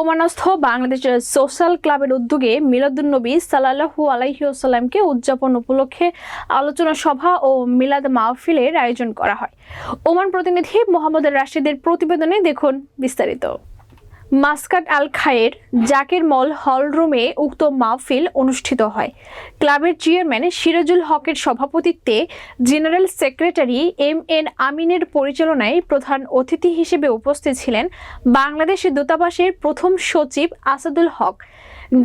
ওমানস্থ বাংলাদেশের সোশ্যাল ক্লাবের উদ্যোগে মিলাদুন্নবী সাল্লাহু আলাইহিউসাল্লামকে উদযাপন উপলক্ষে আলোচনা সভা ও মিলাদ মাহফিলের আয়োজন করা হয়। ওমান প্রতিনিধি মোহাম্মদ রাশিদের প্রতিবেদনে দেখুন বিস্তারিত। মাসকাট আল খায়ের জাকের মল হল রুমে উক্ত মাহফিল অনুষ্ঠিত হয়। ক্লাবের চেয়ারম্যান সিরাজুল হকের সভাপতিত্বে জেনারেল সেক্রেটারি এম এন আমিনের পরিচালনায় প্রধান অতিথি হিসেবে উপস্থিত ছিলেন বাংলাদেশ দূতাবাসের প্রথম সচিব আসাদুল হক।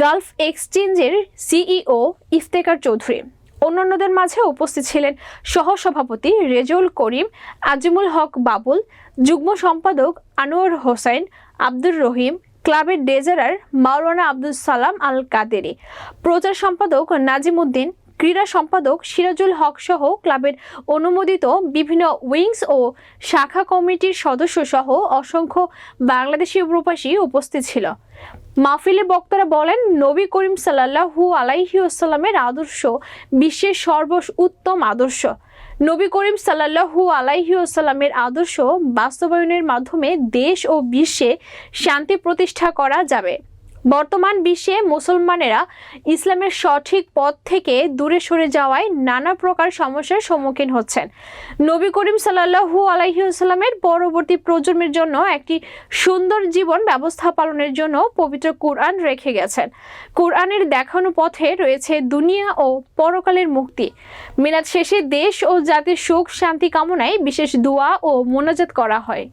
গালফ এক্সচেঞ্জের সিইও ইফতেকার চৌধুরী। অন্যান্যদের মাঝে উপস্থিত ছিলেন সহসভাপতি রেজুল করিম, আজিমুল হক বাবুল, যুগ্ম সম্পাদক আনোয়ার হোসেন, আব্দুর রহিম, ক্লাবের ডেজারার মাওলানা আব্দুল সালাম আল কাদেরি প্রচার সম্পাদক নাজিমুদ্দিন ক্রীড়া সম্পাদক সিরাজুল হক সহ ক্লাবের অনুমোদিত বিভিন্ন উইংস ও শাখা কমিটির সদস্য সহ অসংখ্য বাংলাদেশি প্রবাসী উপস্থিত ছিল। মাহফিলে বক্তারা বলেন, নবী করিম সাল্লাহু আলাইহি আসসালামের আদর্শ বিশ্বের সর্ব উত্তম আদর্শ। নবী করিম সাল্লাহু আলাইহি আসসালামের আদর্শ বাস্তবায়নের মাধ্যমে দেশ ও বিশ্বে শান্তি প্রতিষ্ঠা করা যাবে। বর্তমান বিশ্বে মুসলমানেরা ইসলামের সঠিক পথ থেকে দূরে সরে যাওয়ায় নানা প্রকার সমস্যার সম্মুখীন হচ্ছেন। নবী করিম সাল্লাহু আলাইসাল্লামের পরবর্তী প্রজন্মের জন্য একটি সুন্দর জীবন ব্যবস্থা পালনের জন্য পবিত্র কোরআন রেখে গেছেন। কোরআনের দেখানো পথে রয়েছে দুনিয়া ও পরকালের মুক্তি। মিলাদ শেষে দেশ ও জাতির সুখ, শান্তি কামনায় বিশেষ দোয়া ও মোনাজাত করা হয়।